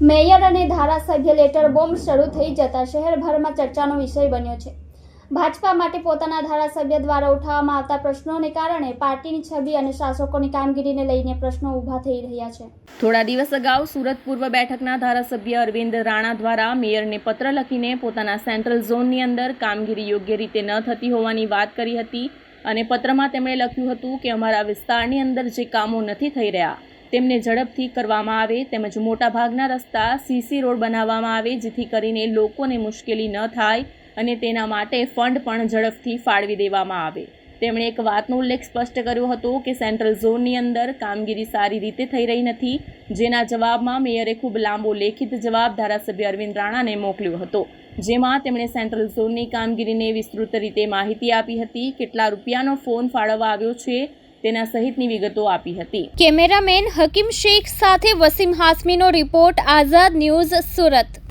Mayor અને ધારાસભ્ય letter bomb શરૂ થઈ જતા શહેરભરમાં ચર્ચાનો વિષય બન્યો છે. ભાજપા માટે પોતાના ધારાસભ્ય દ્વારા ઉઠાવવામાં આવતા પ્રશ્નોને કારણે પાર્ટીની છબી અને શાસકોની કામગીરીને લઈને પ્રશ્નો ઊભા થઈ રહ્યા છે. થોડા દિવસ અગાઉ સુરત પૂર્વ બેઠકના ધારાસભ્ય અરવિંદ રાણા દ્વારા મેયરને પત્ર લખીને પોતાના સેન્ટ્રલ ઝોનની અંદર કામગીરી યોગ્ય રીતે ન થતી હોવાની વાત કરી હતી અને પત્રમાં તેમણે લખ્યું હતું કે અમારા વિસ્તારની અંદર જે કામો નથી થઈ રહ્યા તેમને ઝડપથી કરવામાં આવે તેમજ મોટાભાગના રસ્તા સીસી રોડ બનાવવામાં આવે, જેથી કરીને લોકોને મુશ્કેલી ન થાય અને તેના માટે ફંડ પણ ઝડપથી ફાળવી દેવામાં આવે. તેમણે એક વાતનો ઉલ્લેખ સ્પષ્ટ કર્યો હતો કે સેન્ટ્રલ ઝોનની અંદર કામગીરી સારી રીતે થઈ રહી નથી, જેના જવાબમાં મેયરે ખૂબ લાંબો લેખિત જવાબ ધારાસભ્ય અરવિંદ રાણાને મોકલ્યો હતો. જેમાં તેમણે સેન્ટ્રલ ઝોનની કામગીરીને વિસ્તૃત રીતે માહિતી આપી હતી, કેટલા રૂપિયાનો ફોન ફાળવવા આવ્યો છે તેના સહિતની વિગતો આપી હતી. કેમેરામેન હકીમ શેખ સાથે વસીમ હાસમીનો રિપોર્ટ આઝાદ ન્યૂઝ સુરત.